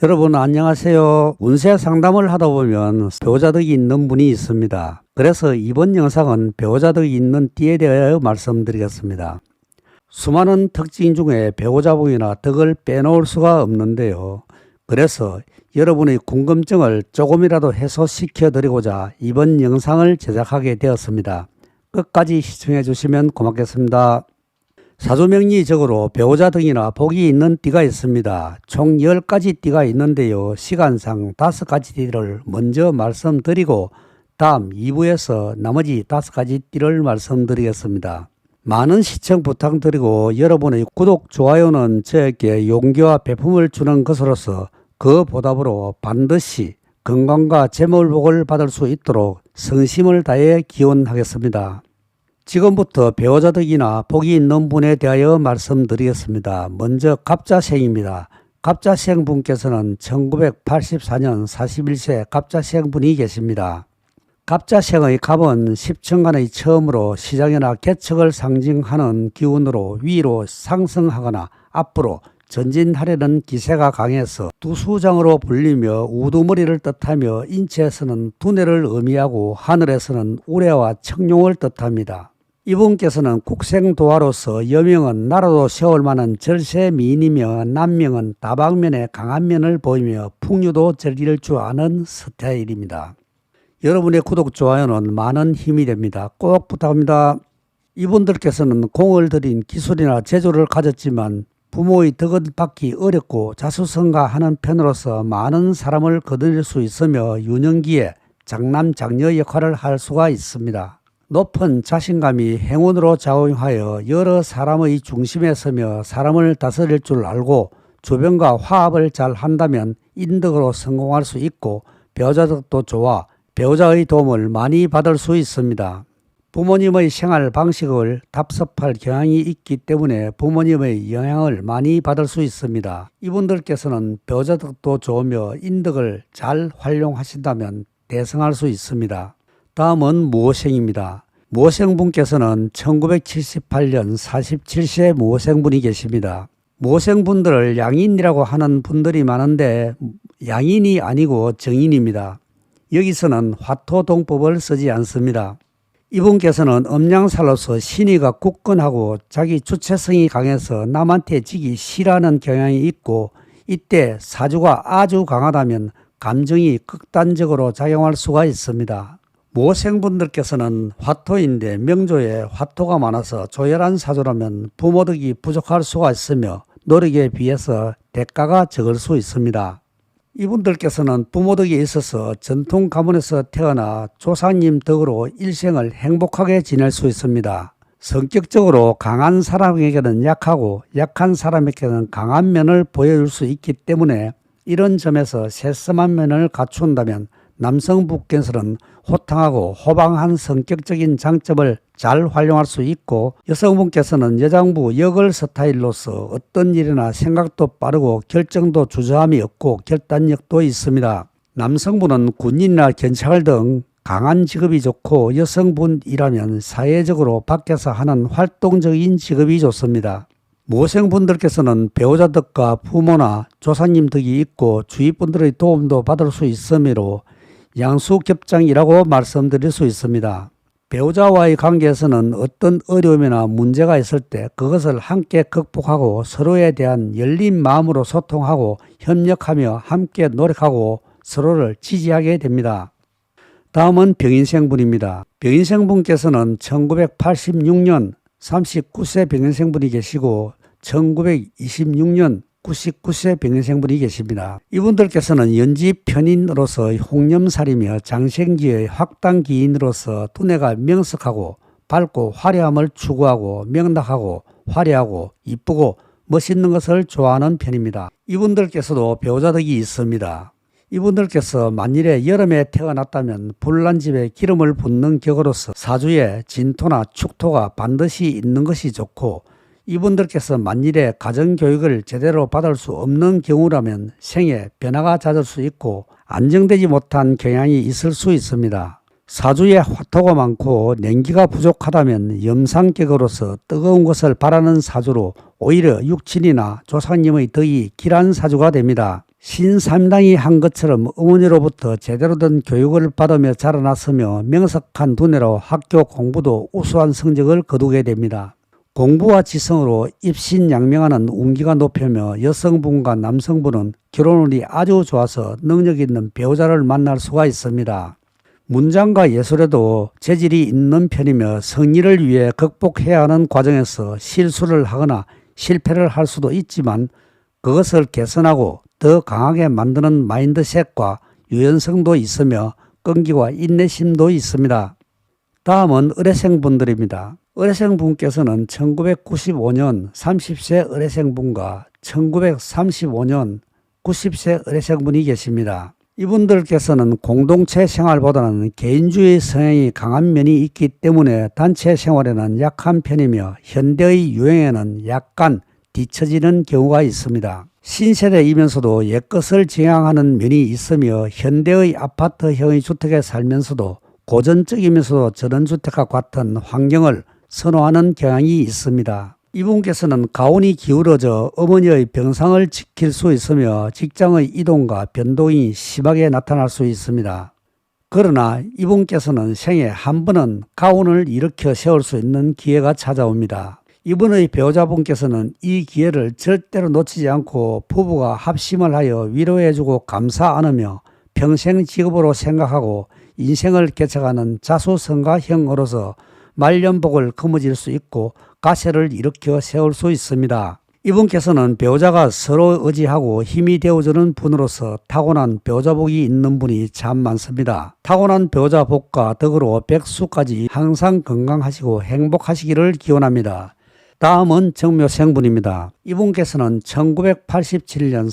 여러분 안녕하세요. 운세 상담을 하다 보면 배우자덕이 있는 분이 있습니다. 그래서 이번 영상은 배우자덕이 있는 띠에 대하여 말씀드리겠습니다. 수많은 특징 중에 배우자복이나 덕을 빼놓을 수가 없는데요. 그래서 여러분의 궁금증을 조금이라도 해소시켜 드리고자 이번 영상을 제작하게 되었습니다. 끝까지 시청해 주시면 고맙겠습니다. 사주명리적으로 배우자 등이나 복이 있는 띠가 있습니다. 총 10가지 띠가 있는데요. 시간상 5가지 띠를 먼저 말씀드리고 다음 2부에서 나머지 5가지 띠를 말씀드리겠습니다. 많은 시청 부탁드리고 여러분의 구독, 좋아요는 저에게 용기와 배품을 주는 것으로서 그 보답으로 반드시 건강과 재물복을 받을 수 있도록 성심을 다해 기원하겠습니다. 지금부터 배우자덕이나 복이 있는 분에 대하여 말씀드리겠습니다. 먼저 갑자생입니다. 갑자생 분께서는 1984년 41세 갑자생 분이 계십니다. 갑자생의 갑은 십천간의 처음으로 시장이나 개척을 상징하는 기운으로 위로 상승하거나 앞으로 전진하려는 기세가 강해서 두수장으로 불리며 우두머리를 뜻하며 인체에서는 두뇌를 의미하고 하늘에서는 우레와 청룡을 뜻합니다. 이분께서는 국생도화로서 여명은 나라도 세울 만한 절세 미인이며 남명은 다방면에 강한 면을 보이며 풍류도 절리를 줄 아는 스타일입니다. 여러분의 구독, 좋아요는 많은 힘이 됩니다. 꼭 부탁합니다. 이분들께서는 공을 들인 기술이나 재주를 가졌지만 부모의 덕은 받기 어렵고 자수성가하는 편으로서 많은 사람을 거느릴 수 있으며 유년기에 장남 장녀 역할을 할 수가 있습니다. 높은 자신감이 행운으로 작용하여 여러 사람의 중심에 서며 사람을 다스릴 줄 알고 주변과 화합을 잘 한다면 인덕으로 성공할 수 있고 배우자덕도 좋아 배우자의 도움을 많이 받을 수 있습니다. 부모님의 생활 방식을 답습할 경향이 있기 때문에 부모님의 영향을 많이 받을 수 있습니다. 이분들께서는 배우자덕도 좋으며 인덕을 잘 활용하신다면 대성할 수 있습니다. 다음은 무호생입니다. 무호생분께서는 1978년 47세 무호생분이 계십니다. 무호생분들을 양인이라고 하는 분들이 많은데 양인이 아니고 정인입니다. 여기서는 화토동법을 쓰지 않습니다. 이분께서는 음양살로서 신의가 굳건하고 자기 주체성이 강해서 남한테 지기 싫어하는 경향이 있고 이때 사주가 아주 강하다면 감정이 극단적으로 작용할 수가 있습니다. 모생분들께서는 화토인데 명조에 화토가 많아서 조열한 사주라면 부모덕이 부족할 수가 있으며 노력에 비해서 대가가 적을 수 있습니다. 이분들께서는 부모덕에 있어서 전통 가문에서 태어나 조상님 덕으로 일생을 행복하게 지낼 수 있습니다. 성격적으로 강한 사람에게는 약하고 약한 사람에게는 강한 면을 보여줄 수 있기 때문에 이런 점에서 세심한 면을 갖춘다면 남성분께서는 호탕하고 호방한 성격적인 장점을 잘 활용할 수 있고 여성분께서는 여장부 역을 스타일로서 어떤 일이나 생각도 빠르고 결정도 주저함이 없고 결단력도 있습니다. 남성분은 군인이나 경찰 등 강한 직업이 좋고 여성분이라면 사회적으로 밖에서 하는 활동적인 직업이 좋습니다. 모생분들께서는 배우자 덕과 부모나 조상님 덕이 있고 주위 분들의 도움도 받을 수 있으므로 양수겹장이라고 말씀드릴 수 있습니다. 배우자와의 관계에서는 어떤 어려움이나 문제가 있을 때 그것을 함께 극복하고 서로에 대한 열린 마음으로 소통하고 협력하며 함께 노력하고 서로를 지지하게 됩니다. 다음은 병인생분입니다. 병인생분께서는 1986년 39세 병인생분이 계시고 1926년 99세 병인생분이 계십니다. 이분들께서는 연지 편인으로서 홍념살이며 장생기의 확당기인으로서 두뇌가 명석하고 밝고 화려함을 추구하고 명락하고 화려하고 이쁘고 멋있는 것을 좋아하는 편입니다. 이분들께서도 배우자덕이 있습니다. 이분들께서 만일에 여름에 태어났다면 불난 집에 기름을 붓는 격으로서 사주에 진토나 축토가 반드시 있는 것이 좋고 이분들께서 만일에 가정교육을 제대로 받을 수 없는 경우라면 생에 변화가 잦을 수 있고 안정되지 못한 경향이 있을 수 있습니다. 사주에 화토가 많고 냉기가 부족하다면 염상격으로서 뜨거운 것을 바라는 사주로 오히려 육친이나 조상님의 덕이 길한 사주가 됩니다. 신삼당이 한 것처럼 어머니로부터 제대로 된 교육을 받으며 자라났으며 명석한 두뇌로 학교 공부도 우수한 성적을 거두게 됩니다. 공부와 지성으로 입신양명하는 운기가 높으며 여성분과 남성분은 결혼운이 아주 좋아서 능력 있는 배우자를 만날 수가 있습니다. 문장과 예술에도 재질이 있는 편이며 성리를 위해 극복해야 하는 과정에서 실수를 하거나 실패를 할 수도 있지만 그것을 개선하고 더 강하게 만드는 마인드셋과 유연성도 있으며 끈기와 인내심도 있습니다. 다음은 의뢰생분들입니다. 의뢰생분께서는 1995년 30세 의뢰생분과 1935년 90세 의뢰생분이 계십니다. 이분들께서는 공동체 생활보다는 개인주의 성향이 강한 면이 있기 때문에 단체 생활에는 약한 편이며 현대의 유행에는 약간 뒤처지는 경우가 있습니다. 신세대이면서도 옛것을 지향하는 면이 있으며 현대의 아파트형의 주택에 살면서도 고전적이면서도 전원주택과 같은 환경을 선호하는 경향이 있습니다. 이분께서는 가온이 기울어져 어머니의 병상을 지킬 수 있으며 직장의 이동과 변동이 심하게 나타날 수 있습니다. 그러나 이분께서는 생애 한 번은 가온을 일으켜 세울 수 있는 기회가 찾아옵니다. 이분의 배우자분께서는 이 기회를 절대로 놓치지 않고 부부가 합심을 하여 위로해주고 감사 안으며 평생 직업으로 생각하고 인생을 개척하는 자수성가형으로서 말년복을 거머쥘 수 있고 가세를 일으켜 세울 수 있습니다. 이분께서는 배우자가 서로 의지하고 힘이 되어주는 분으로서 타고난 배우자복이 있는 분이 참 많습니다. 타고난 배우자복과 덕으로 백수까지 항상 건강하시고 행복하시기를 기원합니다. 다음은 정묘생분입니다. 이분께서는 1987년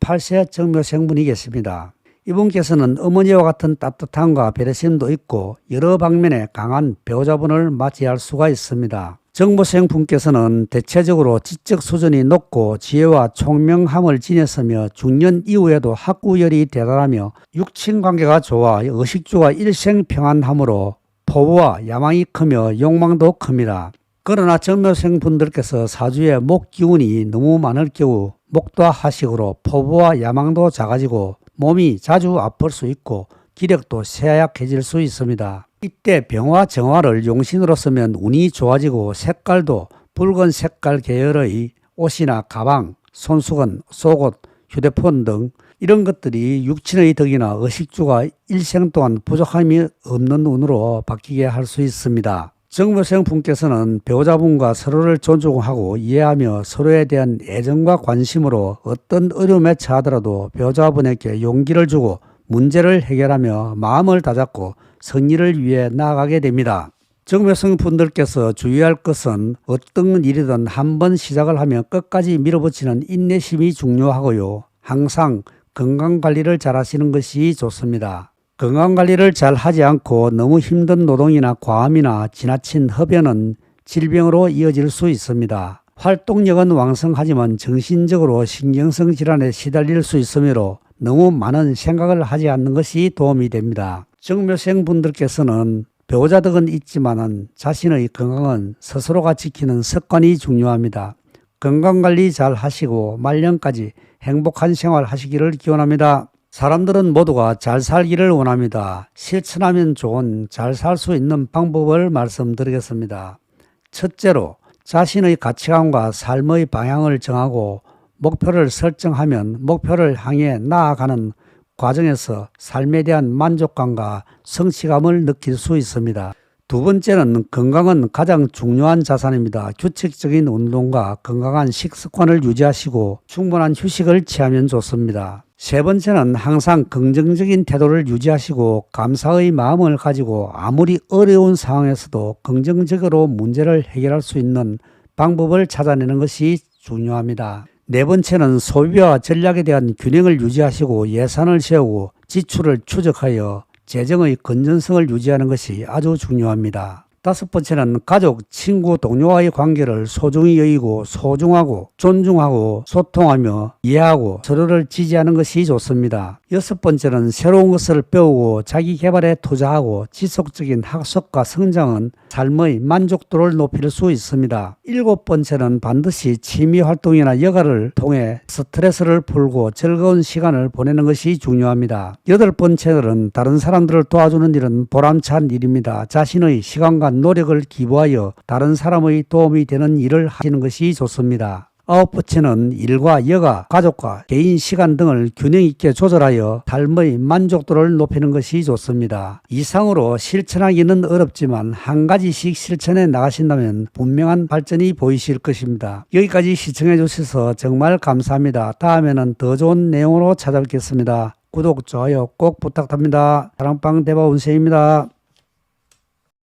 38세 정묘생분이 계십니다. 이분께서는 어머니와 같은 따뜻함과 배려심도 있고 여러 방면에 강한 배우자분을 맞이할 수가 있습니다. 정보생 분께서는 대체적으로 지적 수준이 높고 지혜와 총명함을 지녔으며 중년 이후에도 학구열이 대단하며 육친 관계가 좋아 의식주가 일생 평안함으로 포부와 야망이 크며 욕망도 큽니다. 그러나 정묘생 분들께서 사주에 목 기운이 너무 많을 경우 목도하식으로 포부와 야망도 작아지고 몸이 자주 아플 수 있고 기력도 쇠약해질 수 있습니다. 이때 병화 정화를 용신으로 쓰면 운이 좋아지고 색깔도 붉은 색깔 계열의 옷이나 가방, 손수건, 속옷, 휴대폰 등 이런 것들이 육친의 덕이나 의식주가 일생 동안 부족함이 없는 운으로 바뀌게 할 수 있습니다. 정묘생 분께서는 배우자분과 서로를 존중하고 이해하며 서로에 대한 애정과 관심으로 어떤 어려움에 처하더라도 배우자분에게 용기를 주고 문제를 해결하며 마음을 다잡고 승리를 위해 나아가게 됩니다. 정묘생 분들께서 주의할 것은 어떤 일이든 한번 시작을 하면 끝까지 밀어붙이는 인내심이 중요하고요. 항상 건강 관리를 잘 하시는 것이 좋습니다. 건강 관리를 잘 하지 않고 너무 힘든 노동이나 과음이나 지나친 흡연은 질병으로 이어질 수 있습니다. 활동력은 왕성하지만 정신적으로 신경성 질환에 시달릴 수 있으므로 너무 많은 생각을 하지 않는 것이 도움이 됩니다. 정묘생 분들께서는 배우자 덕은 있지만은 자신의 건강은 스스로가 지키는 습관이 중요합니다. 건강 관리 잘 하시고 말년까지 행복한 생활 하시기를 기원합니다. 사람들은 모두가 잘 살기를 원합니다. 실천하면 좋은 잘 살 수 있는 방법을 말씀드리겠습니다. 첫째로 자신의 가치관과 삶의 방향을 정하고 목표를 설정하면 목표를 향해 나아가는 과정에서 삶에 대한 만족감과 성취감을 느낄 수 있습니다. 두 번째는 건강은 가장 중요한 자산입니다. 규칙적인 운동과 건강한 식습관을 유지하시고 충분한 휴식을 취하면 좋습니다. 세 번째는 항상 긍정적인 태도를 유지하시고 감사의 마음을 가지고 아무리 어려운 상황에서도 긍정적으로 문제를 해결할 수 있는 방법을 찾아내는 것이 중요합니다. 네 번째는 소비와 전략에 대한 균형을 유지하시고 예산을 세우고 지출을 추적하여 재정의 건전성을 유지하는 것이 아주 중요합니다. 다섯 번째는 가족, 친구, 동료와의 관계를 소중히 여기고 소중하고 존중하고 소통하며 이해하고 서로를 지지하는 것이 좋습니다. 여섯 번째는 새로운 것을 배우고 자기 개발에 투자하고 지속적인 학습과 성장은 삶의 만족도를 높일 수 있습니다. 일곱 번째는 반드시 취미 활동이나 여가를 통해 스트레스를 풀고 즐거운 시간을 보내는 것이 중요합니다. 여덟 번째는 다른 사람들을 도와주는 일은 보람찬 일입니다. 자신의 시간과 노력을 기부하여 다른 사람의 도움이 되는 일을 하시는 것이 좋습니다. 번째는 일과 여가, 가족과 개인 시간 등을 균형 있게 조절하여 삶의 만족도를 높이는 것이 좋습니다. 이상으로 실천하기는 어렵지만 한 가지씩 실천해 나가신다면 분명한 발전이 보이실 것입니다. 여기까지 시청해 주셔서 정말 감사합니다. 다음에는 더 좋은 내용으로 찾아뵙겠습니다. 구독, 좋아요 꼭 부탁드립니다. 사랑방 대박 운세입니다.